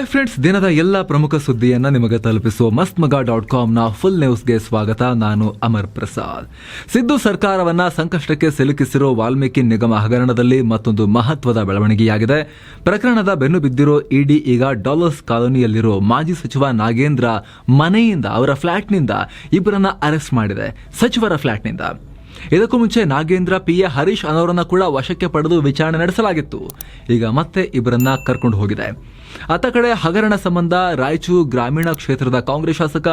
Hi friends ದಿನದ ಎಲ್ಲ ಪ್ರಮುಖ ಸುದ್ದಿಯನ್ನ ನಿಮಗೆ ತಲುಪಿಸುವ ಮಸ್ತ್ ಮಗ ಡಾಟ್ ಕಾಮ್ನ ಫುಲ್ ನ್ಯೂಸ್ಗೆ ಸ್ವಾಗತ. ನಾನು ಅಮರ್ ಪ್ರಸಾದ್. ಸಿದ್ದು ಸರ್ಕಾರವನ್ನ ಸಂಕಷ್ಟಕ್ಕೆ ಸಿಲುಕಿಸಿರೋ ವಾಲ್ಮೀಕಿ ನಿಗಮ ಹಗರಣದಲ್ಲಿ ಮತ್ತೊಂದು ಮಹತ್ವದ ಬೆಳವಣಿಗೆಯಾಗಿದೆ. ಪ್ರಕರಣದ ಬೆನ್ನು ಬಿದ್ದಿರೋ ಇಡಿ ಈಗ ಡಾಲರ್ಸ್ ಕಾಲೋನಿಯಲ್ಲಿರೋ ಮಾಜಿ ಸಚಿವ ನಾಗೇಂದ್ರ ಮನೆಯಿಂದ, ಅವರ ಫ್ಲಾಟ್ನಿಂದ ಇಬ್ಬರನ್ನ ಅರೆಸ್ಟ್ ಮಾಡಿದೆ. ಸಚಿವರ ಫ್ಲಾಟ್ನಿಂದ. ಇದಕ್ಕೂ ಮುಂಚೆ ನಾಗೇಂದ್ರ ಪಿ ಎ ಹರೀಶ್ ಅನ್ನೋರನ್ನ ಕೂಡ ವಶಕ್ಕೆ ಪಡೆದು ವಿಚಾರಣೆ ನಡೆಸಲಾಗಿತ್ತು. ಈಗ ಮತ್ತೆ ಇಬ್ಬರನ್ನ ಕರ್ಕೊಂಡು ಹೋಗಿದೆ. ಅತ್ತ ಕಡೆ ಹಗರಣ ಸಂಬಂಧ ರಾಯಚೂರು ಗ್ರಾಮೀಣ ಕ್ಷೇತ್ರದ ಕಾಂಗ್ರೆಸ್ ಶಾಸಕ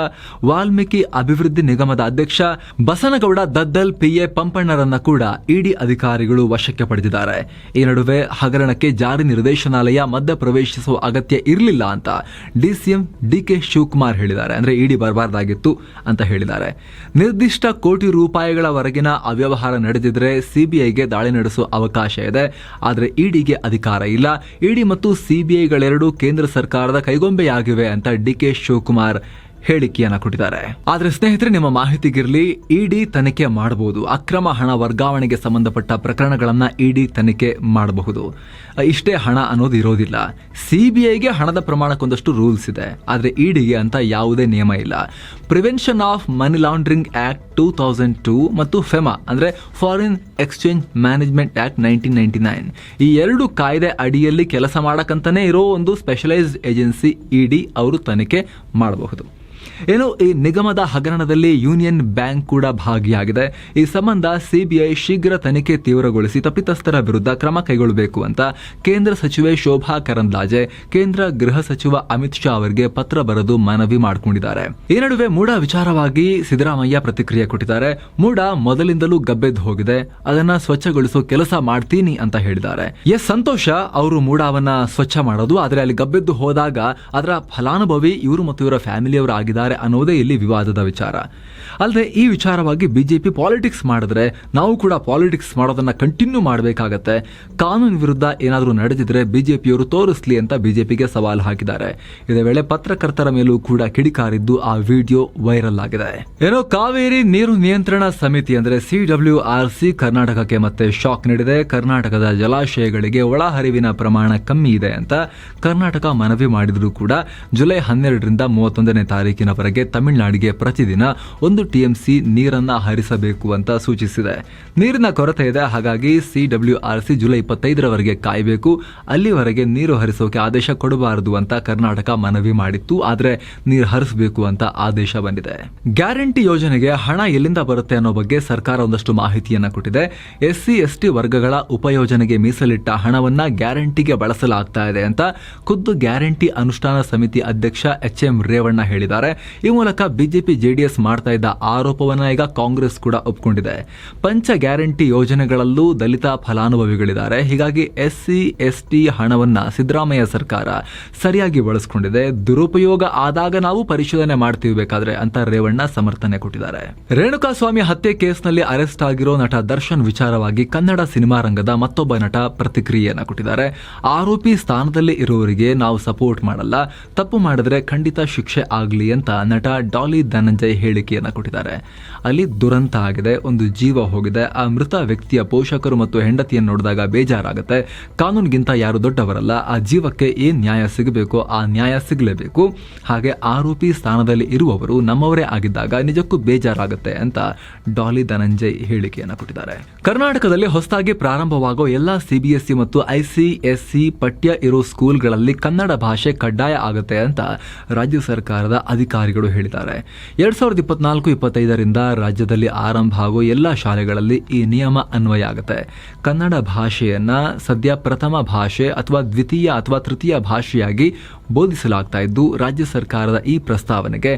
ವಾಲ್ಮೀಕಿ ಅಭಿವೃದ್ಧಿ ನಿಗಮದ ಅಧ್ಯಕ್ಷ ಬಸನಗೌಡ ದದ್ದಲ್ ಪಿಎ ಪಂಪಣ್ಣರನ್ನ ಕೂಡ ಇಡಿ ಅಧಿಕಾರಿಗಳು ವಶಕ್ಕೆ ಪಡೆದಿದ್ದಾರೆ. ಈ ನಡುವೆ ಹಗರಣಕ್ಕೆ ಜಾರಿ ನಿರ್ದೇಶನಾಲಯ ಮಧ್ಯ ಪ್ರವೇಶಿಸುವ ಅಗತ್ಯ ಇರಲಿಲ್ಲ ಅಂತ ಡಿಸಿಎಂ ಡಿಕೆ ಶಿವಕುಮಾರ್ ಹೇಳಿದ್ದಾರೆ. ಅಂದ್ರೆ ಇಡಿ ಬರಬಾರ್ದಾಗಿತ್ತು ಅಂತ ಹೇಳಿದ್ದಾರೆ. ನಿರ್ದಿಷ್ಟ ಕೋಟಿ ರೂಪಾಯಿಗಳವರೆಗಿನ ಅವ್ಯವಹಾರ ನಡೆದಿದ್ರೆ ಸಿಬಿಐಗೆ ದಾಳಿ ನಡೆಸುವ ಅವಕಾಶ ಇದೆ. ಆದರೆ ಇಡಿಗೆ ಅಧಿಕಾರ ಇಲ್ಲ. ಇಡಿ ಮತ್ತು ಸಿಬಿಐಗಳೆರಡೂ ಕೇಂದ್ರ ಸರ್ಕಾರದ ಕೈಗೊಂಬೆಯಾಗಿವೆ ಅಂತ ಡಿ ಕೆ ಶಿವಕುಮಾರ್ ಹೇಳಿಕೆಯನ್ನ ಕೊಟ್ಟಿದ್ದಾರೆ. ಆದ್ರೆ ಸ್ನೇಹಿತರೆ, ನಿಮ್ಮ ಮಾಹಿತಿಗಿರಲಿ, ಇಡಿ ತನಿಖೆ ಮಾಡಬಹುದು ಅಕ್ರಮ ಹಣ ವರ್ಗಾವಣೆಗೆ ಸಂಬಂಧಪಟ್ಟ ಪ್ರಕರಣಗಳನ್ನ ಇಡಿ ತನಿಖೆ ಮಾಡಬಹುದು. ಇಷ್ಟೇ ಹಣ ಅನ್ನೋದು ಇರೋದಿಲ್ಲ. ಸಿಬಿಐಗೆ ಹಣದ ಪ್ರಮಾಣಕ್ಕೊಂದಷ್ಟು ರೂಲ್ಸ್ ಇದೆ. ಆದ್ರೆ ಇಡಿಗೆ ಅಂತ ಯಾವುದೇ ನಿಯಮ ಇಲ್ಲ. Prevention of money laundering act two thousand two ಮತ್ತು ಫೆಮಾ, ಅಂದ್ರೆ foreign exchange management act nineteen ninety nine. ಈ ಎರಡು ಕಾಯ್ದೆ ಅಡಿಯಲ್ಲಿ ಕೆಲಸ ಮಾಡಕ್ಕಂತಾನೆ ಇರೋ ಒಂದು ಸ್ಪೆಷಲೈಸ್ಡ್ ಏಜೆನ್ಸಿ ಇಡಿ ಅವರು ತನಿಖೆ ಮಾಡಬಹುದು. ಏನು ಈ ನಿಗಮದ ಹಗರಣದಲ್ಲಿ ಯೂನಿಯನ್ ಬ್ಯಾಂಕ್ ಕೂಡ ಭಾಗಿಯಾಗಿದೆ. ಈ ಸಂಬಂಧ ಸಿಬಿಐ ಶೀಘ್ರ ತನಿಖೆ ತೀವ್ರಗೊಳಿಸಿ ತಪ್ಪಿತಸ್ಥರ ವಿರುದ್ಧ ಕ್ರಮ ಕೈಗೊಳ್ಳಬೇಕು ಅಂತ ಕೇಂದ್ರ ಸಚಿವೆ ಶೋಭಾ ಕರಂದ್ಲಾಜೆ, ಕೇಂದ್ರ ಗೃಹ ಸಚಿವ ಅಮಿತ್ ಶಾ ಅವರಿಗೆ ಪತ್ರ ಬರೆದು ಮನವಿ ಮಾಡಿಕೊಂಡಿದ್ದಾರೆ. ಈ ನಡುವೆ ಮೂಡ ವಿಚಾರವಾಗಿ ಸಿದ್ದರಾಮಯ್ಯ ಪ್ರತಿಕ್ರಿಯೆ ಕೊಟ್ಟಿದ್ದಾರೆ. ಮೂಡ ಮೊದಲಿಂದಲೂ ಗಬ್ಬೆದ್ದು ಹೋಗಿದೆ. ಅದನ್ನ ಸ್ವಚ್ಛಗೊಳಿಸೋ ಕೆಲಸ ಮಾಡ್ತೀನಿ ಅಂತ ಹೇಳಿದ್ದಾರೆ. ಎಸ್ ಸಂತೋಷ, ಅವರು ಮೂಡಾವನ್ನ ಸ್ವಚ್ಛ ಮಾಡೋದು, ಆದರೆ ಅಲ್ಲಿ ಗಬ್ಬೆದ್ದು ಹೋದಾಗ ಅದರ ಫಲಾನುಭವಿ ಇವರು ಮತ್ತು ಇವರ ಫ್ಯಾಮಿಲಿಯವರು ಆಗಿದ್ದಾರೆ. ಅನ್ನೋದೇ ಇಲ್ಲಿ ವಿವಾದದ ವಿಚಾರ. ಅಲ್ಲದೆ ಈ ವಿಚಾರವಾಗಿ ಬಿಜೆಪಿ ಪಾಲಿಟಿಕ್ಸ್ ಮಾಡಿದ್ರೆ ನಾವು ಕೂಡ ಪಾಲಿಟಿಕ್ಸ್ ಮಾಡೋದನ್ನ ಕಂಟಿನ್ಯೂ ಮಾಡಬೇಕಾಗತ್ತೆ. ಕಾನೂನು ವಿರುದ್ಧ ಏನಾದರೂ ನಡೆದಿದ್ರೆ ಬಿಜೆಪಿಯವರು ತೋರಿಸ್ಲಿ ಅಂತ ಬಿಜೆಪಿಗೆ ಸವಾಲು ಹಾಕಿದ್ದಾರೆ. ಇದೇ ವೇಳೆ ಪತ್ರಕರ್ತರ ಮೇಲೂ ಕೂಡ ಕಿಡಿಕಾರಿದ್ದು ಆ ವಿಡಿಯೋ ವೈರಲ್ ಆಗಿದೆ. ಏನೋ ಕಾವೇರಿ ನೀರು ನಿಯಂತ್ರಣ ಸಮಿತಿ ಅಂದ್ರೆ ಸಿ ಡಬ್ಲ್ಯೂ ಆರ್ ಸಿ ಕರ್ನಾಟಕಕ್ಕೆ ಮತ್ತೆ ಶಾಕ್ ನೀಡಿದೆ. ಕರ್ನಾಟಕದ ಜಲಾಶಯಗಳಿಗೆ ಒಳಹರಿವಿನ ಪ್ರಮಾಣ ಕಮ್ಮಿ ಇದೆ ಅಂತ ಕರ್ನಾಟಕ ಮನವಿ ಮಾಡಿದ್ರು ಕೂಡ ಜುಲೈ ಹನ್ನೆರಡರಿಂದ ಮೂವತ್ತೊಂದನೇ ತಾರೀಕಿನವರೆಗೆ ತಮಿಳುನಾಡಿಗೆ ಪ್ರತಿದಿನ ಒಂದು ಟಿಎಂಸಿ ನೀರನ್ನು ಹರಿಸಬೇಕು ಅಂತ ಸೂಚಿಸಿದೆ. ನೀರಿನ ಕೊರತೆ ಇದೆ, ಹಾಗಾಗಿ C W R C July ಇಪ್ಪತ್ತೈದರವರೆಗೆ ಕಾಯಬೇಕು. ಅಲ್ಲಿವರೆಗೆ ನೀರು ಹರಿಸೋಕೆ ಆದೇಶ ಕೊಡಬಾರದು ಅಂತ ಕರ್ನಾಟಕ ಮನವಿ ಮಾಡಿತ್ತು, ಆದರೆ ನೀರು ಹರಿಸಬೇಕು ಅಂತ ಆದೇಶ ಬಂದಿದೆ. ಗ್ಯಾರಂಟಿ ಯೋಜನೆಗೆ ಹಣ ಎಲ್ಲಿಂದ ಬರುತ್ತೆ ಅನ್ನೋ ಬಗ್ಗೆ ಸರ್ಕಾರ ಒಂದಷ್ಟು ಮಾಹಿತಿಯನ್ನು ಕೊಟ್ಟಿದೆ. ಎಸ್ ಸಿ ವರ್ಗಗಳ ಉಪಯೋಜನೆಗೆ ಮೀಸಲಿಟ್ಟ ಹಣವನ್ನ ಗ್ಯಾರಂಟಿಗೆ ಬಳಸಲಾಗ್ತಾ ಇದೆ ಅಂತ ಖುದ್ದು ಗ್ಯಾರಂಟಿ ಅನುಷ್ಠಾನ ಸಮಿತಿ ಅಧ್ಯಕ್ಷ ಎಚ್ ಎಂ ರೇವಣ್ಣ ಹೇಳಿದ್ದಾರೆ. ಈ ಮೂಲಕ ಬಿಜೆಪಿ ಜೆಡಿಎಸ್ ಮಾಡ್ತಾ ಇದ್ದ ಆರೋಪವನ್ನ ಈಗ ಕಾಂಗ್ರೆಸ್ ಕೂಡ ಒಪ್ಕೊಂಡಿದೆ. ಪಂಚ ಗ್ಯಾರಂಟಿ ಯೋಜನೆಗಳಲ್ಲೂ ದಲಿತ ಫಲಾನುಭವಿಗಳಿದ್ದಾರೆ. ಹೀಗಾಗಿ ಎಸ್ ಸಿ ಎಸ್ ಟಿ ಹಣವನ್ನ ಸಿದ್ದರಾಮಯ್ಯ ಸರ್ಕಾರ ಸರಿಯಾಗಿ ಬಳಸಿಕೊಂಡಿದೆ. ದುರುಪಯೋಗ ಆದಾಗ ನಾವು ಪರಿಶೋಧನೆ ಮಾಡ್ತೀವಿ ಬೇಕಾದ್ರೆ ಅಂತ ರೇವಣ್ಣ ಸಮರ್ಥನೆ ಕೊಟ್ಟಿದ್ದಾರೆ. ರೇಣುಕಾಸ್ವಾಮಿ ಹತ್ಯೆ ಕೇಸ್ನಲ್ಲಿ ಅರೆಸ್ಟ್ ಆಗಿರೋ ನಟ ದರ್ಶನ್ ವಿಚಾರವಾಗಿ ಕನ್ನಡ ಸಿನಿಮಾ ರಂಗದ ಮತ್ತೊಬ್ಬ ನಟ ಪ್ರತಿಕ್ರಿಯೆಯನ್ನು ಕೊಟ್ಟಿದ್ದಾರೆ. ಆರೋಪಿ ಸ್ಥಾನದಲ್ಲಿ ಇರುವವರಿಗೆ ನಾವು ಸಪೋರ್ಟ್ ಮಾಡಲ್ಲ. ತಪ್ಪು ಮಾಡಿದ್ರೆ ಖಂಡಿತ ಶಿಕ್ಷೆ ಆಗಲಿ ಅಂತ ನಟ ಡಾಲಿ ಧನಂಜಯ್ ಹೇಳಿಕೆಯನ್ನ ಕೊಟ್ಟಿದ್ದಾರೆ. ಅಲ್ಲಿ ದುರಂತ ಆಗಿದೆ, ಒಂದು ಜೀವ ಹೋಗಿದೆ. ಆ ಮೃತ ವ್ಯಕ್ತಿಯ ಪೋಷಕರು ಮತ್ತು ಹೆಂಡತಿಯನ್ನು ನೋಡಿದಾಗ ಬೇಜಾರಾಗುತ್ತೆ. ಕಾನೂನಿಗಿಂತ ಯಾರು ದೊಡ್ಡವರಲ್ಲ, ಆ ಜೀವಕ್ಕೆ ಏನ್ ನ್ಯಾಯ ಸಿಗಬೇಕು ಆ ನ್ಯಾಯ ಸಿಗಲೇಬೇಕು. ಹಾಗೆ ಆರೋಪಿ ಸ್ಥಾನದಲ್ಲಿ ಇರುವವರು ನಮ್ಮವರೇ ಆಗಿದ್ದಾಗ ನಿಜಕ್ಕೂ ಬೇಜಾರಾಗುತ್ತೆ ಅಂತ ಡಾಲಿ ಧನಂಜಯ್ ಹೇಳಿಕೆಯನ್ನ ಕೊಟ್ಟಿದ್ದಾರೆ. ಕರ್ನಾಟಕದಲ್ಲಿ ಹೊಸದಾಗಿ ಪ್ರಾರಂಭವಾಗೋ ಎಲ್ಲ ಸಿಬಿಎಸ್ಇ ಮತ್ತು ಐಸಿಎಸ್ಇ ಪಠ್ಯ ಇರೋ ಸ್ಕೂಲ್ಗಳಲ್ಲಿ ಕನ್ನಡ ಭಾಷೆ ಕಡ್ಡಾಯ ಆಗುತ್ತೆ ಅಂತ ರಾಜ್ಯ ಸರ್ಕಾರದ ಅಧಿಕಾರಿಗಳು ಹೇಳಿದ್ದಾರೆ. ಎರಡ್ ಸಾವಿರದ ಇಪ್ಪತ್ನಾಲ್ಕು ಇಪ್ಪತ್ತೈದರಿಂದ ರಾಜ್ಯದಲ್ಲಿ ಆರಂಭ ಹಾಗೂ ಎಲ್ಲ ಶಾಲೆಗಳಲ್ಲಿ ಈ ನಿಯಮ ಅನ್ವಯ ಆಗುತ್ತೆ. ಕನ್ನಡ ಭಾಷೆಯನ್ನ ಸದ್ಯ ಪ್ರಥಮ ಭಾಷೆ ಅಥವಾ ದ್ವಿತೀಯ ಅಥವಾ ತೃತೀಯ ಭಾಷೆಯಾಗಿ ಬೋಧಿಸಲಾಗ್ತಾ ಇದ್ದು, ರಾಜ್ಯ ಸರ್ಕಾರದ ಈ ಪ್ರಸ್ತಾವನೆಗೆ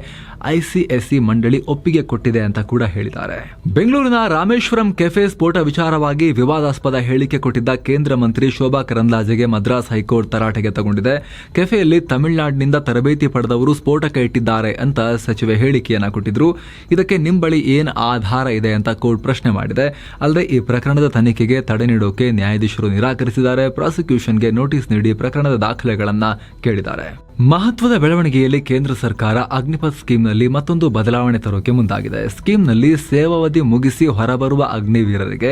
ಐಸಿಎಸ್ಸಿ ಮಂಡಳಿ ಒಪ್ಪಿಗೆ ಕೊಟ್ಟಿದೆ ಅಂತ ಕೂಡ ಹೇಳಿದ್ದಾರೆ. ಬೆಂಗಳೂರಿನ ರಾಮೇಶ್ವರಂ ಕೆಫೆ ಸ್ಫೋಟ ವಿಚಾರವಾಗಿ ವಿವಾದಾಸ್ಪದ ಹೇಳಿಕೆ ಕೊಟ್ಟಿದ್ದ ಕೇಂದ್ರ ಮಂತ್ರಿ ಶೋಭಾ ಕರಂದ್ಲಾಜೆಗೆ ಮದ್ರಾಸ್ ಹೈಕೋರ್ಟ್ ತರಾಟೆಗೆ ತಗೊಂಡಿದೆ. ಕೆಫೆಯಲ್ಲಿ ತಮಿಳುನಾಡಿನಿಂದ ತರಬೇತಿ ಪಡೆದವರು ಸ್ಫೋಟಕ ಇಟ್ಟಿದ್ದಾರೆ ಅಂತ ಸಚಿವೆ ಹೇಳಿಕೆಯನ್ನು ಕೊಟ್ಟಿದ್ರು. ಇದಕ್ಕೆ ನಿಮ್ಮ ಬಳಿ ಏನು ಆಧಾರ ಇದೆ ಅಂತ ಕೋರ್ಟ್ ಪ್ರಶ್ನೆ ಮಾಡಿದೆ. ಅಲ್ಲದೆ ಈ ಪ್ರಕರಣದ ತನಿಖೆಗೆ ತಡೆ ನೀಡೋಕೆ ನ್ಯಾಯಾಧೀಶರು ನಿರಾಕರಿಸಿದ್ದಾರೆ. ಪ್ರಾಸಿಕ್ಯೂಷನ್ಗೆ ನೋಟಿಸ್ ನೀಡಿ ಪ್ರಕರಣದ ದಾಖಲೆಗಳನ್ನು ಕೇಳಿದ್ದಾರೆ. ಮಹತ್ವದ ಬೆಳವಣಿಗೆಯಲ್ಲಿ ಕೇಂದ್ರ ಸರ್ಕಾರ ಅಗ್ನಿಪಥ್ ಸ್ಕೀಮ್ನಲ್ಲಿ ಮತ್ತೊಂದು ಬದಲಾವಣೆ ತರೋಕೆ ಮುಂದಾಗಿದೆ. ಸ್ಕೀಮ್ನಲ್ಲಿ ಸೇವಾವಧಿ ಮುಗಿಸಿ ಹೊರಬರುವ ಅಗ್ನಿವೀರರಿಗೆ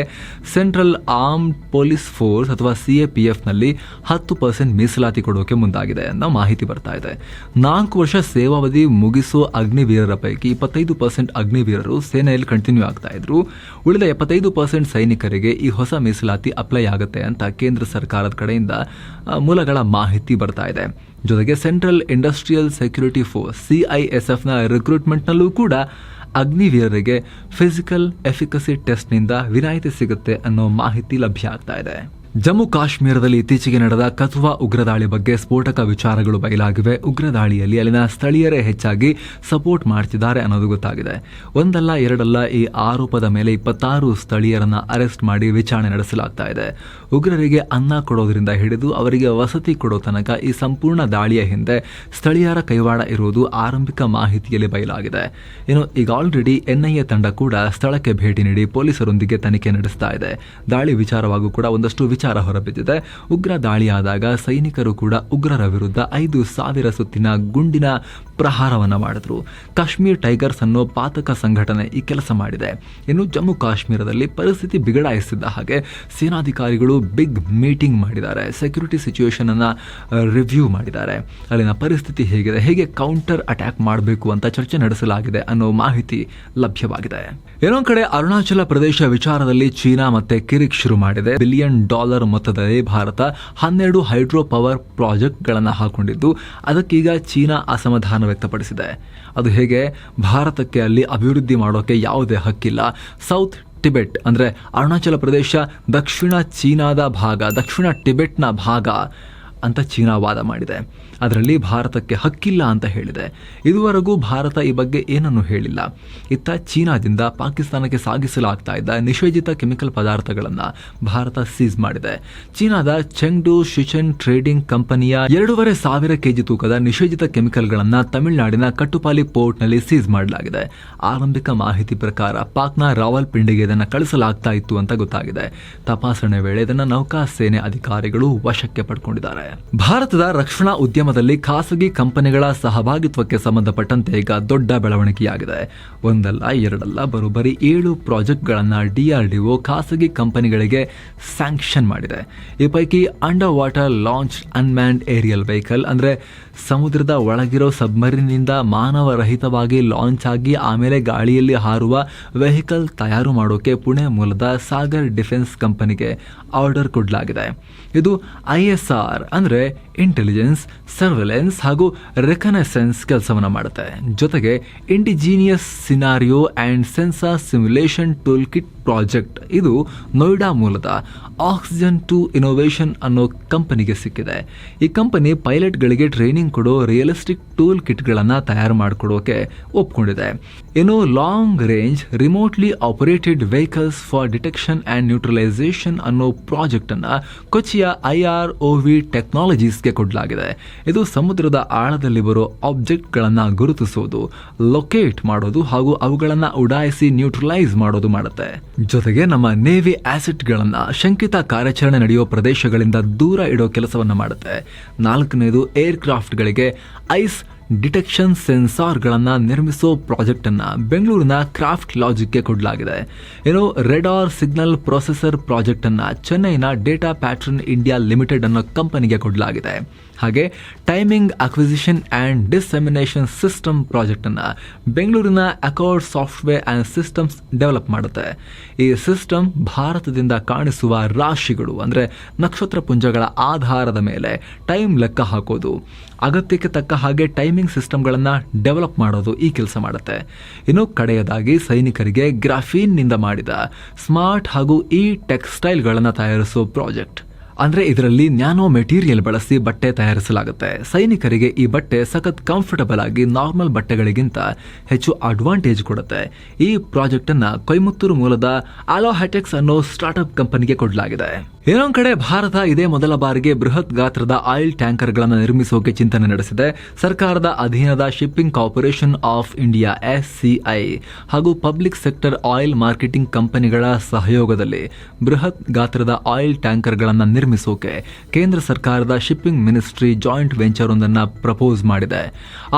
ಸೆಂಟ್ರಲ್ ಆರ್ಮ್ಡ್ ಪೊಲೀಸ್ ಫೋರ್ಸ್ ಅಥವಾ ಸಿಎಪಿಎಫ್ನಲ್ಲಿ ಹತ್ತು ಪರ್ಸೆಂಟ್ ಮೀಸಲಾತಿ ಕೊಡೋಕೆ ಮುಂದಾಗಿದೆ ಅನ್ನೋ ಮಾಹಿತಿ ಬರ್ತಾ ಇದೆ. ನಾಲ್ಕು ವರ್ಷ ಸೇವಾವಧಿ ಮುಗಿಸೋ ಅಗ್ನಿವೀರರ ಪೈಕಿ ಇಪ್ಪತ್ತೈದು ಪರ್ಸೆಂಟ್ ಅಗ್ನಿವೀರರು ಸೇನೆಯಲ್ಲಿ ಕಂಟಿನ್ಯೂ ಆಗ್ತಾ ಇದ್ರು. ಉಳಿದ ಎಪ್ಪತ್ತೈದು ಪರ್ಸೆಂಟ್ ಸೈನಿಕರಿಗೆ ಈ ಹೊಸ ಮೀಸಲಾತಿ ಅಪ್ಲೈ ಆಗುತ್ತೆ ಅಂತ ಕೇಂದ್ರ ಸರ್ಕಾರದ ಕಡೆಯಿಂದ ಮೂಲಗಳ ಮಾಹಿತಿ ಬರ್ತಾ ಇದೆ. ಜೊತೆಗೆ ಸೆಂಟ್ರಲ್ ಇಂಡಸ್ಟ್ರಿಯಲ್ ಸೆಕ್ಯೂರಿಟಿ ಫೋರ್ಸ್ ಎಫ್ನ ರಿಕ್ರೂಟ್ಮೆಂಟ್ನಲ್ಲೂ ಕೂಡ ಅಗ್ನಿವೀರರಿಗೆ ಫಿಸಿಕಲ್ ಎಫಿಕಸಿ ಟೆಸ್ಟ್ನಿಂದ ವಿನಾಯಿತಿ ಸಿಗುತ್ತೆ ಅನ್ನೋ ಮಾಹಿತಿ ಲಭ್ಯ ಆಗ್ತಾ ಇದೆ. ಜಮ್ಮು ಕಾಶ್ಮೀರದಲ್ಲಿ ಇತ್ತೀಚೆಗೆ ನಡೆದ ಕಥುವಾ ಉಗ್ರದಾಳಿ ಬಗ್ಗೆ ಸ್ಫೋಟಕ ವಿಚಾರಗಳು ಬಯಲಾಗಿವೆ. ಉಗ್ರದಾಳಿಯಲ್ಲಿ ಅಲ್ಲಿನ ಸ್ಥಳೀಯರೇ ಹೆಚ್ಚಾಗಿ ಸಪೋರ್ಟ್ ಮಾಡ್ತಿದ್ದಾರೆ ಅನ್ನೋದು ಗೊತ್ತಾಗಿದೆ. ಒಂದಲ್ಲ ಎರಡಲ್ಲ ಈ ಆರೋಪದ ಮೇಲೆ ಇಪ್ಪತ್ತಾರು ಸ್ಥಳೀಯರನ್ನ ಅರೆಸ್ಟ್ ಮಾಡಿ ವಿಚಾರಣೆ ನಡೆಸಲಾಗ್ತಾ ಇದೆ. ಉಗ್ರರಿಗೆ ಅನ್ನ ಕೊಡೋದ್ರಿಂದ ಹಿಡಿದು ಅವರಿಗೆ ವಸತಿ ಕೊಡೋ ತನಕ ಈ ಸಂಪೂರ್ಣ ದಾಳಿಯ ಹಿಂದೆ ಸ್ಥಳೀಯರ ಕೈವಾಡ ಇರುವುದು ಆರಂಭಿಕ ಮಾಹಿತಿಯಲ್ಲಿ ಬಯಲಾಗಿದೆ. ಇನ್ನು ಈಗ ಆಲ್ರೆಡಿ ಎನ್ಐಎ ತಂಡ ಕೂಡ ಸ್ಥಳಕ್ಕೆ ಭೇಟಿ ನೀಡಿ ಪೊಲೀಸರೊಂದಿಗೆ ತನಿಖೆ ನಡೆಸ್ತಾ ಇದೆ. ದಾಳಿ ವಿಚಾರವಾಗೂ ಕೂಡ ಒಂದಷ್ಟು ವಿಚಾರ ಹೊರಬಿದ್ದಿದೆ. ಉಗ್ರ ದಾಳಿಯಾದಾಗ ಸೈನಿಕರು ಕೂಡ ಉಗ್ರರ ವಿರುದ್ಧ ಐದು ಸಾವಿರ ಸುತ್ತಿನ ಗುಂಡಿನ ಪ್ರಹಾರವನ್ನ ಮಾಡಿದ್ರು. ಕಾಶ್ಮೀರ್ ಟೈಗರ್ಸ್ ಅನ್ನೋ ಪಾತಕ ಸಂಘಟನೆ ಈ ಕೆಲಸ ಮಾಡಿದೆ. ಇನ್ನು ಜಮ್ಮು ಕಾಶ್ಮೀರದಲ್ಲಿ ಪರಿಸ್ಥಿತಿ ಬಿಗಡಾಯಿಸಿದ್ದ ಹಾಗೆ ಸೇನಾಧಿಕಾರಿಗಳು ಬಿಗ್ ಮೀಟಿಂಗ್ ಮಾಡಿದ್ದಾರೆ. ಸೆಕ್ಯೂರಿಟಿ ಸಿಚುಯೇಷನ್ ಅನ್ನ ರಿವ್ಯೂ ಮಾಡಿದ್ದಾರೆ. ಅಲ್ಲಿನ ಪರಿಸ್ಥಿತಿ ಹೇಗಿದೆ? ಹೇಗೆ ಕೌಂಟರ್ ಅಟ್ಯಾಕ್ ಮಾಡಬೇಕು ಅಂತ ಚರ್ಚೆ ನಡೆಸಲಾಗಿದೆ ಅನ್ನೋ ಮಾಹಿತಿ ಲಭ್ಯವಾಗಿದೆ. ಏನೋ ಕಡೆ ಅರುಣಾಚಲ ಪ್ರದೇಶ ವಿಚಾರದಲ್ಲಿ ಚೀನಾ ಮತ್ತೆ ಕಿರಿಕ್ ಶುರು ಮಾಡಿದೆ. ಬಿಲಿಯನ್ ಡಾಲರ್ ಮೊತ್ತದಲ್ಲಿ ಭಾರತ ಹನ್ನೆರಡು ಹೈಡ್ರೋ ಪವರ್ ಪ್ರಾಜೆಕ್ಟ್ಗಳನ್ನು ಹಾಕೊಂಡಿದ್ದು, ಅದಕ್ಕೀಗ ಚೀನಾ ಅಸಮಾಧಾನ ವ್ಯಕ್ತಪಡಿಸಿದೆ. ಅದು ಹೇಗೆ? ಭಾರತಕ್ಕೆ ಅಲ್ಲಿ ಅಭಿವೃದ್ಧಿ ಮಾಡೋಕೆ ಯಾವುದೇ ಹಕ್ಕಿಲ್ಲ. ಸೌತ್ ಟಿಬೆಟ್ ಅಂದರೆ ಅರುಣಾಚಲ ಪ್ರದೇಶ, ದಕ್ಷಿಣ ಚೀನಾದ ಭಾಗ, ದಕ್ಷಿಣ ಟಿಬೆಟ್ನ ಭಾಗ. ಅಂತ ಚೀನಾ ವಾದ ಮಾಡಿದೆ. ಅದರಲ್ಲಿ ಭಾರತಕ್ಕೆ ಹಕ್ಕಿಲ್ಲ ಅಂತ ಹೇಳಿದೆ. ಇದುವರೆಗೂ ಭಾರತ ಈ ಬಗ್ಗೆ ಏನನ್ನು ಹೇಳಿಲ್ಲ. ಇತ್ತ ಚೀನಾದಿಂದ ಪಾಕಿಸ್ತಾನಕ್ಕೆ ಸಾಗಿಸಲಾಗ್ತಾ ಇದ್ದ ನಿಷೇಧಿತ ಕೆಮಿಕಲ್ ಪದಾರ್ಥಗಳನ್ನು ಭಾರತ ಸೀಸ್ ಮಾಡಿದೆ. ಚೀನಾದ ಚೆಂಗ್ಡು ಶಿಚನ್ ಟ್ರೇಡಿಂಗ್ ಕಂಪನಿಯ ಎರಡೂವರೆ ಸಾವಿರ ಕೆಜಿ ತೂಕದ ನಿಷೇಧಿತ ಕೆಮಿಕಲ್ಗಳನ್ನು ತಮಿಳುನಾಡಿನ ಕಟ್ಟುಪಾಲಿ ಪೋರ್ಟ್ನಲ್ಲಿ ಸೀಸ್ ಮಾಡಲಾಗಿದೆ. ಆರಂಭಿಕ ಮಾಹಿತಿ ಪ್ರಕಾರ ಪಾಕ್ನ ರಾವಲ್ ಪಿಂಡಿಗೆ ಇದನ್ನು ಕಳಿಸಲಾಗ್ತಾ ಇತ್ತು ಅಂತ ಗೊತ್ತಾಗಿದೆ. ತಪಾಸಣೆ ವೇಳೆ ಇದನ್ನು ನೌಕಾ ಸೇನೆ ಅಧಿಕಾರಿಗಳು ವಶಕ್ಕೆ ಪಡ್ಕೊಂಡಿದ್ದಾರೆ. ಭಾರತದ ರಕ್ಷಣಾ ಉದ್ಯಮದಲ್ಲಿ ಖಾಸಗಿ ಕಂಪನಿಗಳ ಸಹಭಾಗಿತ್ವಕ್ಕೆ ಸಂಬಂಧಪಟ್ಟಂತೆ ಈಗ ದೊಡ್ಡ ಬೆಳವಣಿಗೆಯಾಗಿದೆ. ಒಂದಲ್ಲ, ಎರಡಲ್ಲ, ಬರೋಬ್ಬರಿ ಏಳು ಪ್ರಾಜೆಕ್ಟ್ಗಳನ್ನು ಡಿಆರ್ಡಿಒ ಖಾಸಗಿ ಕಂಪನಿಗಳಿಗೆ ಸ್ಯಾಂಕ್ಷನ್ ಮಾಡಿದೆ. ಈ ಪೈಕಿ under water launch unmanned aerial vehicle ಅಂದ್ರೆ ಸಮುದ್ರದ ಒಳಗಿರೋ ಸಬ್ಮರಿನಿಂದ ಮಾನವರಹಿತವಾಗಿ ಲಾಂಚ್ ಆಗಿ ಆಮೇಲೆ ಗಾಳಿಯಲ್ಲಿ ಹಾರುವ ವೆಹಿಕಲ್ ತಯಾರು ಮಾಡೋಕೆ ಪುಣೆ ಮೂಲದ ಸಾಗರ್ ಡಿಫೆನ್ಸ್ ಕಂಪನಿಗೆ ಆರ್ಡರ್ ಕೊಡಲಾಗಿದೆ. ಇದು ಐಎಸ್ಆರ್ ಎಸ್ ಆರ್ ಅಂದ್ರೆ ಇಂಟೆಲಿಜೆನ್ಸ್ ಸರ್ವೆಲೆನ್ಸ್ ಹಾಗೂ ರೆಕನೆಸೆನ್ಸ್ ಕೆಲಸವನ್ನು ಮಾಡುತ್ತೆ. ಜೊತೆಗೆ indigenous scenario and sensor simulation tool kit project ಇದು ನೋಯ್ಡಾ ಮೂಲದ ಆಕ್ಸಿಜನ್ ಟು ಇನೋವೇಷನ್ ಅನ್ನೋ ಕಂಪನಿಗೆ ಸಿಕ್ಕಿದೆ. ಈ ಕಂಪನಿ ಪೈಲಟ್ಗಳಿಗೆ ಟ್ರೈನಿಂಗ್ ಕೊಡೋ ರಿಯಲಿಸ್ಟಿಕ್ ಟೂಲ್ ಕಿಟ್ಗಳನ್ನು ತಯಾರು ಮಾಡಿಕೊಡೋಕೆ ಒಪ್ಕೊಂಡಿದೆ. ಇನ್ನು long range remotely operated vehicles for detection and neutralisation ಅನ್ನೋ ಪ್ರಾಜೆಕ್ಟನ್ನು ಕೊಚ್ಚಿಯ ಐ ಆರ್ ಒ ವಿ ಟೆಕ್ನಾಲಜೀಸ್ಗೆ ಕೊಡಲಾಗಿದೆ. ಇದು ಸಮುದ್ರದ ಆಳದಲ್ಲಿ ಬರೋ ಆಬ್ಜೆಕ್ಟ್ಗಳನ್ನು ಗುರುತಿಸೋದು, ಲೊಕೇಟ್ ಮಾಡೋದು ಹಾಗೂ ಅವುಗಳನ್ನು ಉಡಾಯಿಸಿ ನ್ಯೂಟ್ರಲೈಸ್ ಮಾಡೋದು ಮಾಡುತ್ತೆ. ಜೊತೆಗೆ ನಮ್ಮ ನೇವಿ ಆಸಿಡ್ಗಳನ್ನ ಶಂಕಿತ ಕಾರ್ಯಾಚರಣೆ ನಡೆಯೋ ಪ್ರದೇಶಗಳಿಂದ ದೂರ ಇಡೋ ಕೆಲಸವನ್ನು ಮಾಡುತ್ತೆ. ನಾಲ್ಕನೇದು ಏರ್ಕ್ರಾಫ್ಟ್ಗಳಿಗೆ ಐಸ್ ಡಿಟೆಕ್ಷನ್ ಸೆನ್ಸಾರ್ಗಳನ್ನು ನಿರ್ಮಿಸೋ ಪ್ರಾಜೆಕ್ಟನ್ನು ಬೆಂಗಳೂರಿನ ಕ್ರಾಫ್ಟ್ ಲಾಜಿಕ್ಗೆ ಕೊಡಲಾಗಿದೆ. ಏನು ರೆಡಾರ್ ಸಿಗ್ನಲ್ ಪ್ರೊಸೆಸರ್ ಪ್ರಾಜೆಕ್ಟನ್ನು ಚೆನ್ನೈನ ಡೇಟಾ ಪ್ಯಾಟ್ರನ್ ಇಂಡಿಯಾ ಲಿಮಿಟೆಡ್ ಅನ್ನೋ ಕಂಪನಿಗೆ ಕೊಡಲಾಗಿದೆ. ಹಾಗೆ timing acquisition and dissemination system ಪ್ರಾಜೆಕ್ಟನ್ನು ಬೆಂಗಳೂರಿನ accord software and systems develop ಮಾಡುತ್ತೆ. ಈ ಸಿಸ್ಟಮ್ ಭಾರತದಿಂದ ಕಾಣಿಸುವ ರಾಶಿಗಳು, ಅಂದರೆ ನಕ್ಷತ್ರ ಪುಂಜಗಳ ಆಧಾರದ ಮೇಲೆ ಟೈಮ್ ಲೆಕ್ಕ ಹಾಕೋದು. ಅಗತ್ಯಕ್ಕೆ ತಕ್ಕ ಹಾಗೆ ಟೈಮಿಂಗ್ ಸಿಸ್ಟಮ್ಗಳನ್ನು ಡೆವಲಪ್ ಮಾಡೋದು ಈ ಕೆಲಸ ಮಾಡುತ್ತೆ. ಇನ್ನು ಕಡೆಯದಾಗಿ ಸೈನಿಕರಿಗೆ ಗ್ರಾಫೀನ್ನಿಂದ ಮಾಡಿದ ಸ್ಮಾರ್ಟ್ ಹಾಗೂ ಈ ಟೆಕ್ಸ್ಟೈಲ್ಗಳನ್ನು ತಯಾರಿಸೋ ಪ್ರಾಜೆಕ್ಟ್. ಅಂದ್ರೆ ಇದರಲ್ಲಿ ನ್ಯಾನೋ ಮೆಟೀರಿಯಲ್ ಬಳಸಿ ಬಟ್ಟೆ ತಯಾರಿಸಲಾಗುತ್ತೆ. ಸೈನಿಕರಿಗೆ ಈ ಬಟ್ಟೆ ಸಖತ್ ಕಂಫರ್ಟಬಲ್ ಆಗಿ ನಾರ್ಮಲ್ ಬಟ್ಟೆಗಳಿಗಿಂತ ಹೆಚ್ಚು ಅಡ್ವಾಂಟೇಜ್ ಕೊಡುತ್ತೆ. ಈ ಪ್ರಾಜೆಕ್ಟನ್ನು ಕೊಯ್ಮುತ್ತೂರು ಮೂಲದ ಆಲೋಹ್ಯಾಟೆಕ್ಸ್ ಅನ್ನೋ ಸ್ಟಾರ್ಟ್ಅಪ್ ಕಂಪನಿಗೆ ಕೊಡಲಾಗಿದೆ. ಇನ್ನೊಂದ್ ಕಡೆ ಭಾರತ ಇದೇ ಮೊದಲ ಬಾರಿಗೆ ಬೃಹತ್ ಗಾತ್ರದ ಆಯಿಲ್ ಟ್ಯಾಂಕರ್ಗಳನ್ನು ನಿರ್ಮಿಸೋಕೆ ಚಿಂತನೆ ನಡೆಸಿದೆ. ಸರ್ಕಾರದ ಅಧೀನದ shipping corporation of India, SCI, ಹಾಗೂ ಪಬ್ಲಿಕ್ ಸೆಕ್ಟರ್ ಆಯಿಲ್ ಮಾರ್ಕೆಟಿಂಗ್ ಕಂಪನಿಗಳ ಸಹಯೋಗದಲ್ಲಿ ಬೃಹತ್ ಗಾತ್ರದ ಆಯಿಲ್ ಟ್ಯಾಂಕರ್ಗಳನ್ನು ನಿರ್ಮಿಸೋಕೆ ಕೇಂದ್ರ ಸರ್ಕಾರದ ಶಿಪ್ಪಿಂಗ್ ಮಿನಿಸ್ಟ್ರಿ ಜಾಯಿಂಟ್ ವೆಂಚರ್ ಒಂದನ್ನು ಪ್ರಪೋಸ್ ಮಾಡಿದೆ.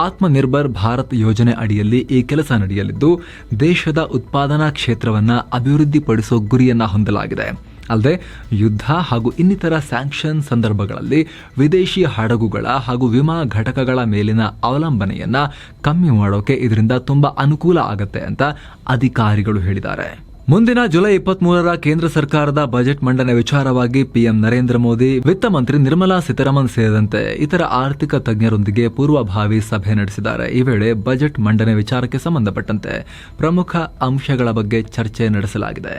ಆತ್ಮನಿರ್ಭರ್ ಭಾರತ್ ಯೋಜನೆ ಅಡಿಯಲ್ಲಿ ಈ ಕೆಲಸ ನಡೆಯಲಿದ್ದು, ದೇಶದ ಉತ್ಪಾದನಾ ಕ್ಷೇತ್ರವನ್ನು ಅಭಿವೃದ್ಧಿಪಡಿಸೋ ಗುರಿಯನ್ನು ಹೊಂದಲಾಗಿದೆ. ಅಲ್ಲದೆ ಯುದ್ಧ ಹಾಗೂ ಇನ್ನಿತರ ಸ್ಯಾಂಕ್ಷನ್ ಸಂದರ್ಭಗಳಲ್ಲಿ ವಿದೇಶಿ ಹಡಗುಗಳ ಹಾಗೂ ವಿಮಾ ಘಟಕಗಳ ಮೇಲಿನ ಅವಲಂಬನೆಯನ್ನು ಕಮ್ಮಿ ಮಾಡೋಕೆ ಇದರಿಂದ ತುಂಬ ಅನುಕೂಲ ಆಗುತ್ತೆ ಅಂತ ಅಧಿಕಾರಿಗಳು ಹೇಳಿದ್ದಾರೆ. ಮುಂದಿನ ಜುಲೈ ಇಪ್ಪತ್ತ್ ಮೂರರ ಕೇಂದ್ರ ಸರ್ಕಾರದ ಬಜೆಟ್ ಮಂಡನೆ ವಿಚಾರವಾಗಿ ಪಿಎಂ ನರೇಂದ್ರ ಮೋದಿ, ವಿತ್ತ ಮಂತ್ರಿ ನಿರ್ಮಲಾ ಸೀತಾರಾಮನ್ ಸೇರಿದಂತೆ ಇತರ ಆರ್ಥಿಕ ತಜ್ಞರೊಂದಿಗೆ ಪೂರ್ವಭಾವಿ ಸಭೆ ನಡೆಸಿದ್ದಾರೆ. ಈ ವೇಳೆ ಬಜೆಟ್ ಮಂಡನೆ ವಿಚಾರಕ್ಕೆ ಸಂಬಂಧಪಟ್ಟಂತೆ ಪ್ರಮುಖ ಅಂಶಗಳ ಬಗ್ಗೆ ಚರ್ಚೆ ನಡೆಸಲಾಗಿದೆ.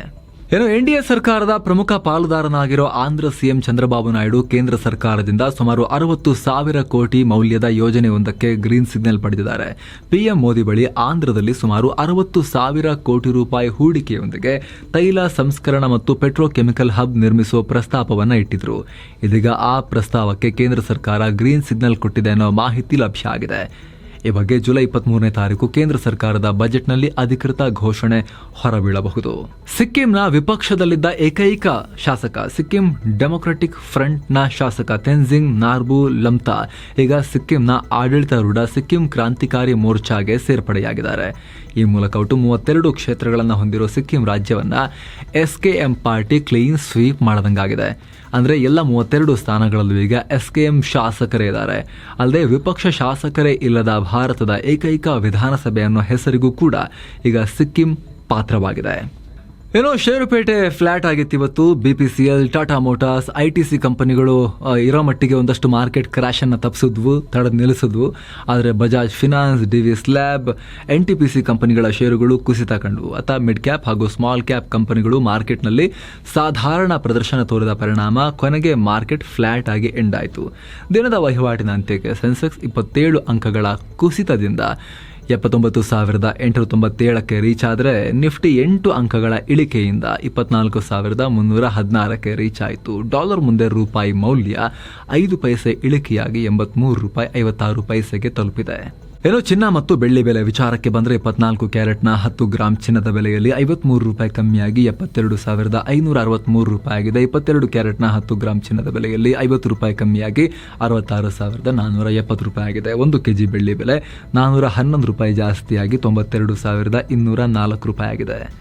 ಏನು ಎನ್ಡಿಎ ಸರ್ಕಾರದ ಪ್ರಮುಖ ಪಾಲುದಾರನಾಗಿರೋ ಆಂಧ್ರ ಸಿಎಂ ಚಂದ್ರಬಾಬು ನಾಯ್ಡು ಕೇಂದ್ರ ಸರ್ಕಾರದಿಂದ ಸುಮಾರು ಅರವತ್ತು ಸಾವಿರ ಕೋಟಿ ಮೌಲ್ಯದ ಯೋಜನೆಯೊಂದಕ್ಕೆ ಗ್ರೀನ್ ಸಿಗ್ನಲ್ ಪಡೆದಿದ್ದಾರೆ. ಪಿಎಂ ಮೋದಿ ಬಳಿ ಆಂಧ್ರದಲ್ಲಿ ಸುಮಾರು ಅರವತ್ತು ಸಾವಿರ ಕೋಟಿ ರೂಪಾಯಿ ಹೂಡಿಕೆಯೊಂದಿಗೆ ತೈಲ ಸಂಸ್ಕರಣ ಮತ್ತು ಪೆಟ್ರೋಕೆಮಿಕಲ್ ಹಬ್ ನಿರ್ಮಿಸುವ ಪ್ರಸ್ತಾಪವನ್ನು ಇಟ್ಟಿದ್ರು. ಇದೀಗ ಆ ಪ್ರಸ್ತಾವಕ್ಕೆ ಕೇಂದ್ರ ಸರ್ಕಾರ ಗ್ರೀನ್ ಸಿಗ್ನಲ್ ಕೊಟ್ಟಿದೆ ಅನ್ನೋ ಮಾಹಿತಿ ಲಭ್ಯ ಆಗಿದೆ. ಈ ಬಗ್ಗೆ ಜುಲೈ ಇಪ್ಪತ್ಮೂರನೇ ತಾರೀಕು ಕೇಂದ್ರ ಸರ್ಕಾರದ ಬಜೆಟ್ನಲ್ಲಿ ಅಧಿಕೃತ ಘೋಷಣೆ ಹೊರಬೀಳಬಹುದು. ಸಿಕ್ಕಿಂನ ವಿಪಕ್ಷದಲ್ಲಿದ್ದ ಏಕೈಕ ಶಾಸಕ, ಸಿಕ್ಕಿಂ ಡೆಮೊಕ್ರೆಟಿಕ್ ಫ್ರಂಟ್ನ ಶಾಸಕ ತೆನ್ಜಿಂಗ್ ನಾರ್ಬು ಲಮ್ತಾ ಈಗ ಸಿಕ್ಕಿಂನ ಆಡಳಿತಾರೂಢ ಸಿಕ್ಕಿಂ ಕ್ರಾಂತಿಕಾರಿ ಮೋರ್ಚಾಗೆ ಸೇರ್ಪಡೆಯಾಗಿದ್ದಾರೆ. ಈ ಮೂಲಕ ಒಟ್ಟು ಮೂವತ್ತೆರಡು ಕ್ಷೇತ್ರಗಳನ್ನು ಹೊಂದಿರುವ ಸಿಕ್ಕಿಂ ರಾಜ್ಯವನ್ನ ಎಸ್ಕೆಎಂ ಪಾರ್ಟಿ ಕ್ಲೀನ್ ಸ್ವೀಪ್ ಮಾಡದಂಗಾಗಿದೆ. ಅಂದ್ರೆ ಎಲ್ಲ ಮೂವತ್ತೆರಡು ಸ್ಥಾನಗಳಲ್ಲೂ ಈಗ ಎಸ್ ಕೆ ಎಂ ಶಾಸಕರೇ ಇದ್ದಾರೆ. ಅಲ್ಲದೆ ವಿಪಕ್ಷ ಶಾಸಕರೇ ಇಲ್ಲದ ಭಾರತದ ಏಕೈಕ ವಿಧಾನಸಭೆ ಅನ್ನೋ ಹೆಸರಿಗೂ ಕೂಡ ಈಗ ಸಿಕ್ಕಿಂ ಪಾತ್ರವಾಗಿದೆ. ಏನೋ ಷೇರುಪೇಟೆ ಫ್ಲಾಟ್ ಆಗಿತ್ತು ಇವತ್ತು. B P C L Tata motors I T C ಕಂಪನಿಗಳು ಇರೋ ಮಟ್ಟಿಗೆ ಒಂದಷ್ಟು ಮಾರ್ಕೆಟ್ ಕ್ರ್ಯಾಶನ್ನು ತಪ್ಪಿಸಿದ್ವು ತಡೆದು ನಿಲ್ಲಿಸಿದ್ವು. ಆದರೆ Bajaj finance D V slab N T P C ಕಂಪನಿಗಳ ಷೇರುಗಳು ಕುಸಿತ ಕಂಡವು. ಅಥವಾ ಮಿಡ್ ಕ್ಯಾಪ್ ಹಾಗೂ ಸ್ಮಾಲ್ ಕ್ಯಾಪ್ ಕಂಪನಿಗಳು ಮಾರ್ಕೆಟ್ನಲ್ಲಿ ಸಾಧಾರಣ ಪ್ರದರ್ಶನ ತೋರಿದ ಪರಿಣಾಮ ಕೊನೆಗೆ ಮಾರ್ಕೆಟ್ ಫ್ಲಾಟ್ ಆಗಿ ಎಂಡ್ ಆಯಿತು. ದಿನದ ವಹಿವಾಟಿನ ಅಂತ್ಯಕ್ಕೆ ಸೆನ್ಸೆಕ್ಸ್ ಇಪ್ಪತ್ತೇಳು ಅಂಕಗಳ ಕುಸಿತದಿಂದ ಎಪ್ಪತ್ತೊಂಬತ್ತು ಸಾವಿರದ ಎಂಟುನೂರ ತೊಂಬತ್ತೇಳಕ್ಕೆ ರೀಚ್ ಆದರೆ ನಿಫ್ಟಿ ಎಂಟು ಅಂಕಗಳ ಇಳಿಕೆಯಿಂದ ಇಪ್ಪತ್ನಾಲ್ಕು ಸಾವಿರದ ಮುನ್ನೂರ ಹದಿನಾರಕ್ಕೆ ರೀಚ್ ಆಯಿತು. ಡಾಲರ್ ಮುಂದೆ ರೂಪಾಯಿ ಮೌಲ್ಯ ಐದು ಪೈಸೆ ಇಳಿಕೆಯಾಗಿ ಎಂಬತ್ಮೂರು ರೂಪಾಯಿ ಐವತ್ತಾರು ಪೈಸೆಗೆ ತಲುಪಿದೆ. ಏನು ಚಿನ್ನ ಮತ್ತು ಬೆಳ್ಳಿ ಬೆಲೆ ವಿಚಾರಕ್ಕೆ ಬಂದರೆ ಇಪ್ಪತ್ನಾಲ್ಕು ಕ್ಯಾರೆಟ್ನ ಹತ್ತು ಗ್ರಾಮ್ ಚಿನ್ನದ ಬೆಲೆಯಲ್ಲಿ ಐವತ್ಮೂರು ರೂಪಾಯಿ ಕಮ್ಮಿಯಾಗಿ ಎಪ್ಪತ್ತೆರಡು ಸಾವಿರದ ಐನೂರ ಅರವತ್ಮೂರು ರೂಪಾಯಿ ಆಗಿದೆ. ಇಪ್ಪತ್ತೆರಡು ಕ್ಯಾರೆಟ್ನ ಹತ್ತು ಗ್ರಾಮ್ ಚಿನ್ನದ ಬೆಲೆಯಲ್ಲಿ ಐವತ್ತು ರೂಪಾಯಿ ಕಮ್ಮಿಯಾಗಿ ಅರವತ್ತಾರು ಸಾವಿರದ ನಾನ್ನೂರ ಎಪ್ಪತ್ತು ರೂಪಾಯಿ ಆಗಿದೆ. ಒಂದು ಕೆಜಿ ಬೆಳ್ಳಿ ಬೆಲೆ ನಾನ್ನೂರ ಹನ್ನೊಂದು ರೂಪಾಯಿ ಜಾಸ್ತಿಯಾಗಿ ತೊಂಬತ್ತೆರಡು ಸಾವಿರದ ಇನ್ನೂರ ನಾಲ್ಕು ರೂಪಾಯಿ ಆಗಿದೆ.